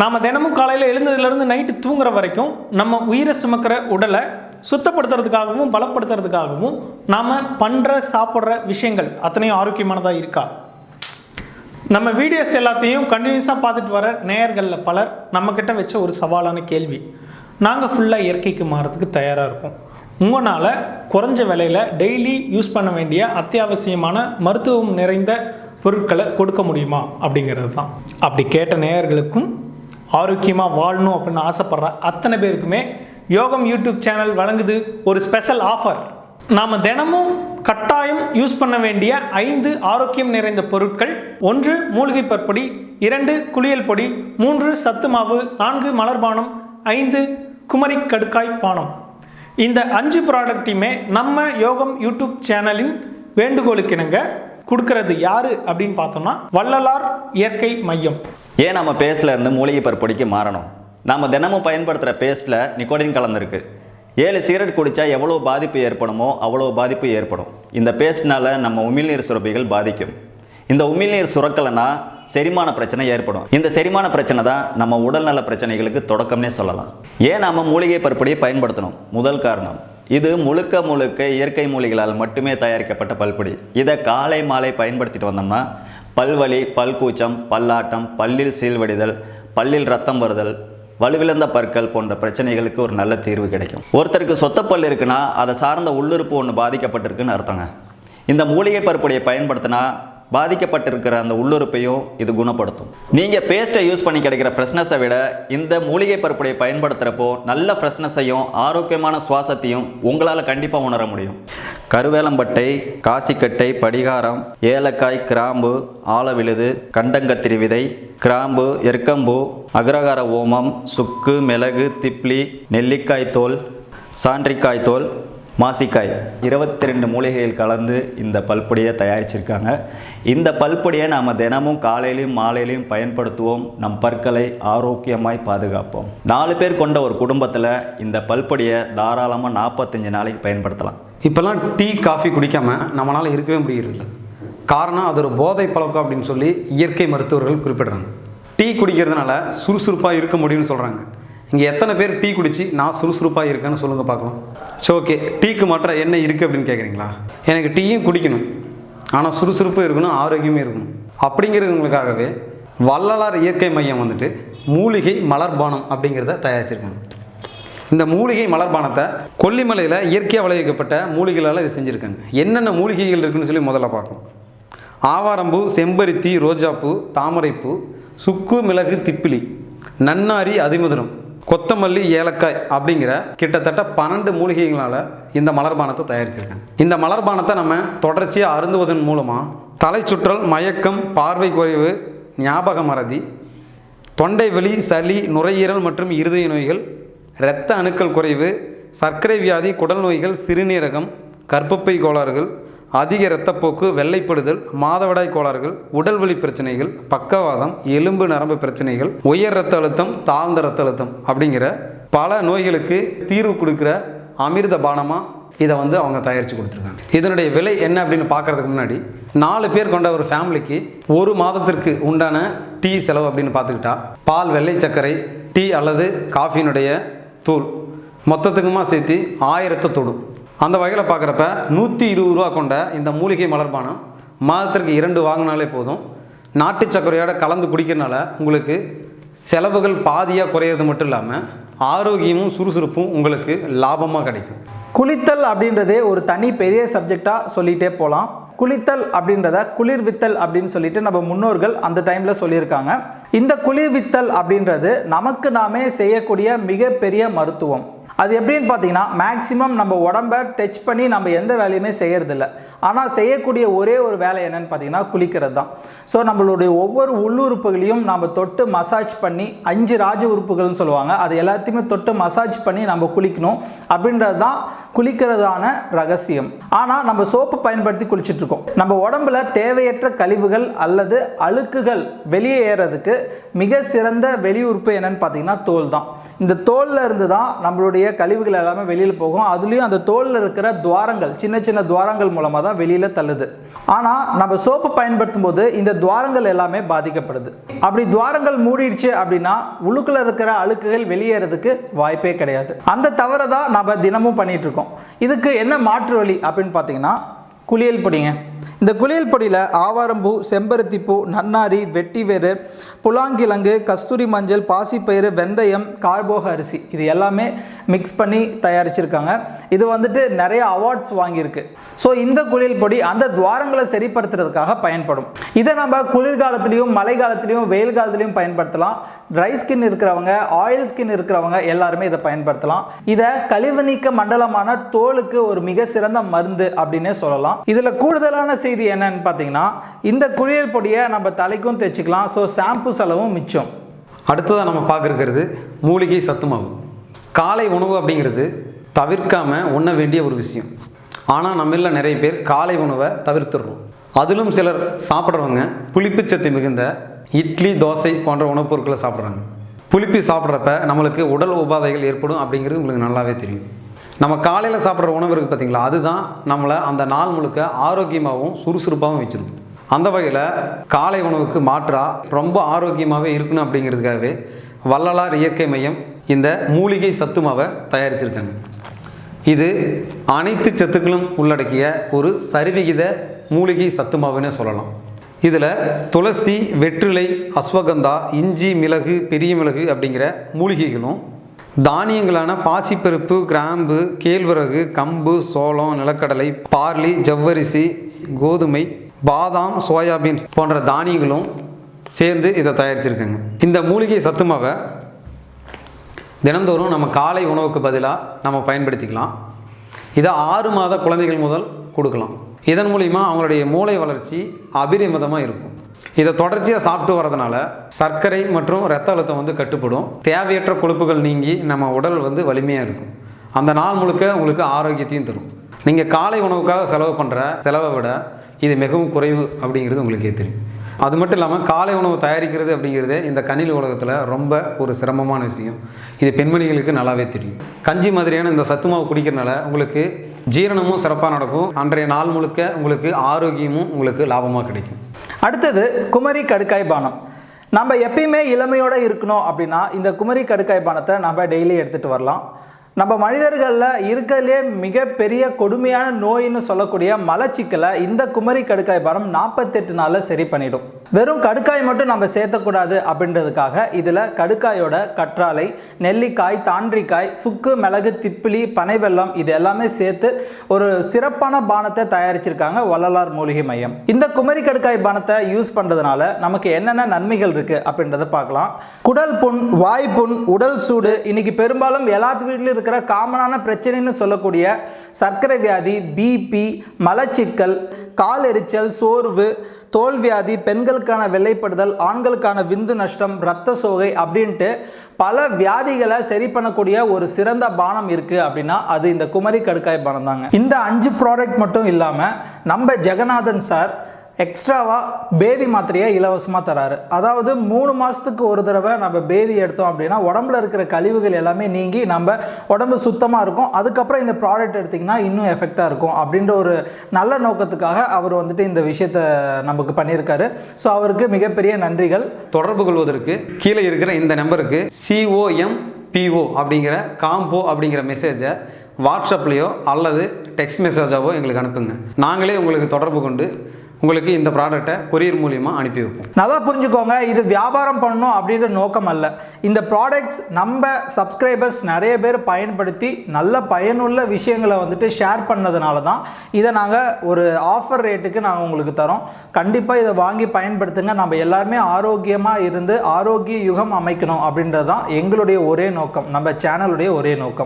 நாம் தினமும் காலையில் எழுந்ததுலேருந்து நைட்டு தூங்குற வரைக்கும் நம்ம உயிரை சுமக்கிற உடலை சுத்தப்படுத்துறதுக்காகவும் பலப்படுத்துறதுக்காகவும் நாம் பண்ணுற சாப்பிட்ற விஷயங்கள் அத்தனையும் ஆரோக்கியமானதாக இருக்கா? நம்ம வீடியோஸ் எல்லாத்தையும் கண்டினியூஸாக பார்த்துட்டு வர நேயர்களில் பலர் நம்மக்கிட்ட வச்ச ஒரு சவாலான கேள்வி. நாங்கள் ஃபுல்லாக இயற்கைக்கு மாறதுக்கு தயாராக இருக்கோம். உங்களால் குறைஞ்ச விலையில் டெய்லி யூஸ் பண்ண வேண்டிய அத்தியாவசியமான மருத்துவம் நிறைந்த பொருட்களை கொடுக்க முடியுமா? அப்படிங்கிறது தான் அப்படி கேட்ட நேயர்களுக்கும் ஆரோக்கியமாக வாழணும் அப்படின்னு ஆசைப்பட்றேன் அத்தனை பேருக்குமே யோகம் யூடியூப் சேனல் வழங்குது ஒரு ஸ்பெஷல் ஆஃபர். நாம் தினமும் கட்டாயம் யூஸ் பண்ண வேண்டிய ஐந்து ஆரோக்கியம் நிறைந்த பொருட்கள் ஒன்று மூலிகை பற்பொடி இரண்டு குளியல் பொடி மூன்று சத்து மாவு நான்கு மலர்பானம் ஐந்து குமரி கடுக்காய் பானம். இந்த அஞ்சு ப்ராடக்ட்டையுமே நம்ம யோகம் யூடியூப் சேனலின் வேண்டுகோளுக்கு இணங்க கொடுக்கறது யாரு அப்படின்னு பார்த்தோம்னா வள்ளலார் இயற்கை மையம். ஏன் நம்ம பேஸ்ட்ல இருந்து மூலிகை பருப்பொடிக்கு மாறணும்? நாம் தினமும் பயன்படுத்துகிற பேஸ்ட்டில் நிக்கோடின் கலந்துருக்கு ஏழு சிகரெட் குடித்தா எவ்வளோ பாதிப்பு ஏற்படுமோ அவ்வளோ பாதிப்பு ஏற்படும். இந்த பேஸ்ட்னால நம்ம உமிழ்நீர் சுரப்பிகள் பாதிக்கும். இந்த உமிழ்நீர் சுரக்கலைனா செரிமான பிரச்சனை ஏற்படும். இந்த செரிமான பிரச்சனை தான் நம்ம உடல்நல பிரச்சனைகளுக்கு தொடக்கம்னே சொல்லலாம். ஏன் நாம மூலிகை பருப்படியை பயன்படுத்தணும்? முதல் காரணம் இது முழுக்க முழுக்க இயற்கை மூலிகளால் மட்டுமே தயாரிக்கப்பட்ட பல்பொடி. இதை காலை மாலை பயன்படுத்திட்டு வந்தோம்னா பல்வலி பல்கூச்சம் பல்லாட்டம் பல்லில் சீழ்வடிதல் பல்லில் ரத்தம் வருதல் வலுவிழந்த பற்கள் போன்ற பிரச்சனைகளுக்கு ஒரு நல்ல தீர்வு கிடைக்கும். ஒருத்தருக்கு சொத்தப்பல் இருக்குன்னா அதை சார்ந்த உள்ளுறுப்பு ஒன்று பாதிக்கப்பட்டிருக்குன்னு அர்த்தங்க. இந்த மூலிகை பருப்புடைய பயன்படுத்தினா பாதிக்கப்பட்டிருக்கிற அந்த உள்ளுறுப்பையும் இது குணப்படுத்தும். நீங்கள் பேஸ்ட்டை யூஸ் பண்ணி கிடைக்கிற ஃப்ரெஷ்னஸை விட இந்த மூலிகை பருப்புடைய பயன்படுத்துகிறப்போ நல்ல ஃப்ரெஷ்னஸையும் ஆரோக்கியமான சுவாசத்தையும் உங்களால் கண்டிப்பாக உணர முடியும். கருவேலம்பட்டை காசிக்கட்டை படிகாரம் ஏலக்காய் கிராம்பு ஆலவிழுது கண்டங்கத்திரி விதை கிராம்பு எருக்கம்பூ அக்ரகார ஓமம் சுக்கு மிளகு திப்ளி நெல்லிக்காய் தோல் சான்றிக்காய் தோல் மாசிக்காய். இருபத்தி ரெண்டு மூலிகைகள் கலந்து இந்த பல்பொடியை தயாரிச்சிருக்காங்க. இந்த பல்பொடியை நாம் தினமும் காலையிலையும் மாலையிலையும் பயன்படுத்துவோம். நம் பற்களை ஆரோக்கியமாய் பாதுகாப்போம். நாலு பேர் கொண்ட ஒரு குடும்பத்தில் இந்த பல்பொடியை தாராளமாக நாற்பத்தஞ்சு நாளைக்கு பயன்படுத்தலாம். இப்போல்லாம் டீ காஃபி குடிக்காமல் நம்மளால் இருக்கவே முடியறதில்ல. காரணம் அது ஒரு போதை பழக்கம் அப்படின்னு சொல்லி இயற்கை மருத்துவர்கள் குறிப்பிடுறாங்க. டீ குடிக்கிறதுனால சுறுசுறுப்பாக இருக்க முடியும்னு சொல்கிறாங்க இங்கே எத்தனை பேர் டீ குடிச்சு நான் சுறுசுறுப்பாக இருக்கேன்னு சொல்லுங்கள் பார்க்கலாம். ஸோ ஓகே டீக்கு மாற்ற என்ன இருக்குது அப்படின்னு கேட்குறீங்களா எனக்கு டீயும் குடிக்கணும். ஆனால் சுறுசுறுப்பு இருக்கணும் ஆரோக்கியமே இருக்கணும். அப்படிங்கிறவங்களுக்காகவே வள்ளலார் இயற்கை மையம் வந்துட்டு மூலிகை மலர்பானம் அப்படிங்கிறத தயாரிச்சிருக்காங்க. இந்த மூலிகை மலர்பானத்தை கொல்லிமலையில் இயற்கையாக விளைவிக்கப்பட்ட மூலிகைகளால் இது செஞ்சுருக்காங்க. என்னென்ன மூலிகைகள் இருக்குன்னு சொல்லி முதல்ல பார்க்கணும் ஆவாரம்பூ செம்பருத்தி ரோஜாப்பூ தாமரைப்பூ சுக்கு மிளகு திப்பிலி நன்னாரி அதிமதுரம். கொத்தமல்லி ஏலக்காய் அப்படிங்கிற கிட்டத்தட்ட பன்னெண்டு மூலிகைகளால் இந்த மலர்பானத்தை தயாரிச்சிருக்காங்க. இந்த மலர்பானத்தை நம்ம தொடர்ச்சியாக அருந்துவதன் மூலமாக தலை சுற்றல் மயக்கம் பார்வை குறைவு ஞாபக மறதி தொண்டை வலி சளி நுரையீரல் மற்றும் இருதய நோய்கள் இரத்த அணுக்கள் குறைவு சர்க்கரை வியாதி குடல் நோய்கள் சிறுநீரகம் கர்ப்பப்பை கோளாறுகள் அதிக இரத்தப்போக்கு வெள்ளைப்படுதல் மாதவிடாய் கோளாறுகள் உடல்வலி பிரச்சனைகள் பக்கவாதம் எலும்பு நரம்பு பிரச்சனைகள் உயர் ரத்த அழுத்தம் தாழ்ந்த ரத்த அழுத்தம் அப்படிங்கிற பல நோய்களுக்கு தீர்வு கொடுக்குற அமிர்த பானமாக இதை வந்து அவங்க தயாரித்து கொடுத்துருக்காங்க. இதனுடைய விலை என்ன அப்படின்னு பார்க்கறதுக்கு முன்னாடி நாலு பேர் கொண்ட ஒரு ஃபேமிலிக்கு ஒரு மாதத்திற்கு உண்டான டீ செலவு அப்படின்னு பார்த்துக்கிட்டா பால் வெள்ளை சர்க்கரை டீ அல்லது காஃபியினுடைய தூள் மொத்தத்துக்குமா சேர்த்து ஆயிரத்தை தொடும். அந்த வகையில் பார்க்குறப்ப நூற்றி இருபது ரூபா கொண்ட இந்த மூலிகை மலர்பானம் மாதத்திற்கு இரண்டு வாங்கினாலே போதும். நாட்டு சர்க்கரையோட கலந்து குடிக்கிறனால உங்களுக்கு செலவுகள் பாதியாக குறையிறது மட்டும் இல்லாமல் ஆரோக்கியமும் சுறுசுறுப்பும் உங்களுக்கு லாபமாக கிடைக்கும். குளித்தல் அப்படின்றதே ஒரு தனி பெரிய சப்ஜெக்டாக சொல்லிகிட்டே போகலாம் குளித்தல் அப்படின்றத குளிர்வித்தல் அப்படின்னு சொல்லிட்டு நம்ம முன்னோர்கள் அந்த டைமில் சொல்லியிருக்காங்க. இந்த குளிர்வித்தல் அப்படின்றது நமக்கு நாமே செய்யக்கூடிய மிகப்பெரிய மருத்துவம். அது எப்படின்னு பார்த்தீங்கன்னா மேக்ஸிமம் நம்ம உடம்ப டச் பண்ணி நம்ம எந்த வேலையுமே செய்கிறதில்ல ஆனால் செய்யக்கூடிய ஒரே ஒரு வேலை என்னென்னு பார்த்தீங்கன்னா குளிக்கிறது தான். ஸோ நம்மளுடைய ஒவ்வொரு உள்ளுறுப்புகளையும் நம்ம தொட்டு மசாஜ் பண்ணி அஞ்சு ராஜ உறுப்புகள்னு சொல்லுவாங்க. அது எல்லாத்தையுமே தொட்டு மசாஜ் பண்ணி நம்ம குளிக்கணும். அப்படின்றது தான் குளிக்கிறதான ரகசியம். ஆனால் நம்ம சோப்பு பயன்படுத்தி குளிச்சிட்ருக்கோம் நம்ம உடம்புல தேவையற்ற கழிவுகள் அல்லது அழுக்குகள் வெளியே ஏறதுக்கு மிக சிறந்த வெளி உறுப்பு என்னன்னு பார்த்தீங்கன்னா தோல் தான். இந்த தோலில் இருந்து தான் நம்மளுடைய இருக்கக்கூடிய கழிவுகள் எல்லாமே வெளியில் போகும். அதுலேயும் அந்த தோலில் இருக்கிற துவாரங்கள் சின்ன சின்ன துவாரங்கள் மூலமாக தான் வெளியில் தள்ளுது. ஆனால் நம்ம சோப்பு பயன்படுத்தும் போது இந்த துவாரங்கள் எல்லாமே பாதிக்கப்படுது. அப்படி துவாரங்கள் மூடிடுச்சு அப்படின்னா உள்ளுக்குள்ள இருக்கிற அழுக்குகள் வெளியேறதுக்கு வாய்ப்பே கிடையாது. அந்த தவறை தான் நம்ம தினமும் பண்ணிகிட்ருக்கோம் இருக்கோம். இதுக்கு என்ன மாற்று வழி அப்படின்னு பார்த்தீங்கன்னா குளியல் பொடிங்க. இந்த குளியல் பொடியில் ஆவாரம்பூ செம்பருத்திப்பூ நன்னாரி வெட்டிவேறு புலாங்கிழங்கு கஸ்தூரி மஞ்சள் பாசிப்பயிறு வெந்தயம் கார்போக அரிசி. இது எல்லாமே மிக்ஸ் பண்ணி தயாரிச்சிருக்காங்க. இது வந்துட்டு நிறைய அவார்ட்ஸ் வாங்கியிருக்கு. ஸோ இந்த குளியல் பொடி அந்த துவாரங்களை சரிப்படுத்துறதுக்காக பயன்படும். இதை நம்ம குளிர்காலத்துலேயும் மழை காலத்துலேயும் வெயில் காலத்துலேயும் பயன்படுத்தலாம். ட்ரை ஸ்கின் இருக்கிறவங்க ஆயில் ஸ்கின் இருக்கிறவங்க எல்லாருமே இதை பயன்படுத்தலாம். இதை கழிவு நீக்க மண்டலமான தோலுக்கு ஒரு மிக சிறந்த மருந்து அப்படின்னே சொல்லலாம். இதில் கூடுதலான செய்தி என்னன்னு பார்த்தீங்கன்னா இந்த குளியல் பொடியை நம்ம தலைக்கும் தேய்ச்சிக்கலாம். ஸோ ஷாம்பு செலவும் மிச்சம். அடுத்ததாக நம்ம பார்க்குறது மூலிகை சத்துமாவு காலை உணவு அப்படிங்கிறது தவிர்க்காமல் உண்ண வேண்டிய ஒரு விஷயம். ஆனால் நம்மள நிறைய பேர் காலை உணவை தவிர்த்துடுறோம். அதிலும் சிலர் சாப்பிட்றவங்க புளிப்புச்சத்து மிகுந்த இட்லி தோசை போன்ற உணவுப் பொருட்களை சாப்பிட்றாங்க. புளிப்பு சாப்பிட்றப்ப நம்மளுக்கு உடல் உபாதைகள் ஏற்படும் அப்படிங்கிறது உங்களுக்கு நல்லாவே தெரியும். நம்ம காலையில் சாப்பிட்ற உணவு இருக்குது பார்த்தீங்களா அதுதான் நம்மளை அந்த நாள் முழுக்க ஆரோக்கியமாகவும் சுறுசுறுப்பாகவும் வச்சிருக்கும். அந்த வகையில் காலை உணவுக்கு மாற்றாக ரொம்ப ஆரோக்கியமாகவே இருக்கணும் அப்படிங்கிறதுக்காகவே வள்ளலார் இயற்கை மையம் இந்த மூலிகை சத்து மாவை தயாரிச்சிருக்காங்க. இது அனைத்து சத்துக்களும் உள்ளடக்கிய ஒரு சரிவிகித மூலிகை சத்து மாவுன்னே சொல்லலாம். இதில் துளசி வெற்றிலை அஸ்வகந்தா இஞ்சி மிளகு பெரிய மிளகு அப்படிங்கிற மூலிகைகளும் தானியங்களான பாசிப்பருப்பு கிராம்பு கேழ்வரகு கம்பு சோளம் நிலக்கடலை பார்லி ஜவ்வரிசி கோதுமை பாதாம் சோயாபீன்ஸ் போன்ற தானியங்களும் சேர்ந்து இதை தயாரிச்சிருக்கேங்க. இந்த மூலிகை சத்து மாவை தினந்தோறும் நம்ம காலை உணவுக்கு பதிலாக நம்ம பயன்படுத்திக்கலாம். இதை ஆறு மாத குழந்தைகள் முதல் கொடுக்கலாம். இதன் மூலிமா அவங்களுடைய மூளை வளர்ச்சி அபிரிமிதமாக இருக்கும். இதை தொடர்ச்சியாக சாப்பிட்டு வரதுனால சர்க்கரை மற்றும் ரத்த அழுத்தம் வந்து கட்டுப்படும். தேவையற்ற கொழுப்புகள் நீங்கி நம்ம உடல் வந்து வலிமையாக இருக்கும். அந்த நாள் முழுக்க உங்களுக்கு ஆரோக்கியத்தையும் தரும். நீங்கள் காலை உணவுக்காக செலவு பண்ணுற செலவை விட இது மிகவும் குறைவு அப்படிங்கிறது உங்களுக்கே தெரியும். அது மட்டும் இல்லாமல் காலை உணவு தயாரிக்கிறது அப்படிங்கிறது இந்த கணில் உலகத்தில் ரொம்ப ஒரு சிரமமான விஷயம். இது பெண்மணிகளுக்கு நல்லாவே தெரியும். கஞ்சி மாதிரியான இந்த சத்து மாவு குடிக்கிறனால உங்களுக்கு ஜீரணமும் சிறப்பாக நடக்கும். அன்றைய நாள் முழுக்க உங்களுக்கு ஆரோக்கியமும் உங்களுக்கு லாபமாக கிடைக்கும். அடுத்தது குமரி கடுக்காய் பானம். நம்ம எப்பயுமே இளமையோடு இருக்கணும் அப்படின்னா இந்த குமரி கடுக்காய் பானத்தை நம்ம டெய்லி எடுத்துகிட்டு வரலாம். நம்ம மனிதர்களில் இருக்கிறதுலே மிகப்பெரிய கொடுமையான நோயின்னு சொல்லக்கூடிய மலச்சிக்கலை இந்த குமரி கடுக்காய் பானம் நாற்பத்தெட்டு நாளில் சரி பண்ணிடும். வெறும் கடுக்காய் மட்டும் நம்ம சேர்த்தக்கூடாது அப்படின்றதுக்காக இதில் கடுக்காயோட கற்றாழை நெல்லிக்காய் தாண்டிக்காய் சுக்கு மிளகு திப்பிலி பனை வெல்லம் இது எல்லாமே சேர்த்து ஒரு சிறப்பான பானத்தை தயாரிச்சிருக்காங்க வள்ளலார் மூலிகை மையம். இந்த குமரி கடுக்காய் பானத்தை யூஸ் பண்ணுறதுனால நமக்கு என்னென்ன நன்மைகள் இருக்குது அப்படின்றத பார்க்கலாம். குடல் புண் வாய் புண் உடல் சூடு இன்னைக்கு பெரும்பாலும் எல்லாத்து வீட்லையும் இருக்கிற காமனான பிரச்சனைன்னு சொல்லக்கூடிய சர்க்கரை வியாதி பிபி மலச்சிக்கல் கால் எரிச்சல் சோர்வு தோல் வியாதி பெண்களுக்கான வெள்ளைப்படுதல் ஆண்களுக்கான விந்து நஷ்டம் இரத்த சோகை அப்படின்ட்டு பல வியாதிகளை சரி பண்ணக்கூடிய ஒரு சிறந்த பானம் இருக்குது அப்படின்னா அது இந்த குமரி கடுக்காய் பானம் தாங்க இந்த அஞ்சு ப்ராடக்ட் மட்டும் இல்லாமல் நம்ம ஜெகநாதன் சார் எக்ஸ்ட்ராவாக பேதி மாத்திரையை இலவசமாக தராரு. அதாவது மூணு மாதத்துக்கு ஒரு தடவை நம்ம பேதி எடுத்தோம் அப்படின்னா உடம்புல இருக்கிற கழிவுகள் எல்லாமே நீங்கி நம்ம உடம்பு சுத்தமாக இருக்கும். அதுக்கப்புறம் இந்த ப்ராடக்ட் எடுத்திங்கன்னா இன்னும் எஃபெக்டாக இருக்கும் அப்படின்ற ஒரு நல்ல நோக்கத்துக்காக அவர் வந்துட்டு இந்த விஷயத்த நமக்கு பண்ணியிருக்காரு. ஸோ அவருக்கு மிகப்பெரிய நன்றிகள். தொடர்பு கொள்வதற்கு கீழே இருக்கிற இந்த நம்பருக்கு சிஓஎம் பிஓ அப்படிங்கிற காம்போ அப்படிங்கிற மெசேஜை வாட்ஸ்அப்லேயோ அல்லது டெக்ஸ்ட் மெசேஜாவோ எங்களுக்கு அனுப்புங்க. நாங்களே உங்களுக்கு தொடர்பு கொண்டு உங்களுக்கு இந்த ப்ராடக்டை கொரியர் மூலியமாக அனுப்பி வைப்போம். நல்லா புரிஞ்சுக்கோங்க இது வியாபாரம் பண்ணணும் அப்படின்ற நோக்கம் அல்ல. இந்த ப்ராடக்ட்ஸ் நம்ம சப்ஸ்கிரைபர்ஸ் நிறைய பேர் பயன்படுத்தி நல்ல பயனுள்ள விஷயங்களை வந்துட்டு ஷேர் பண்ணதுனால தான் இதை நாங்கள் ஒரு ஆஃபர் ரேட்டுக்கு நாங்கள் உங்களுக்கு தரோம். கண்டிப்பாக இதை வாங்கி பயன்படுத்துங்க. நம்ம எல்லாருமே ஆரோக்கியமாக இருந்து ஆரோக்கிய யுகம் அமைக்கணும் அப்படின்றது தான் எங்களுடைய ஒரே நோக்கம். நம்ம சேனலுடைய ஒரே நோக்கம்.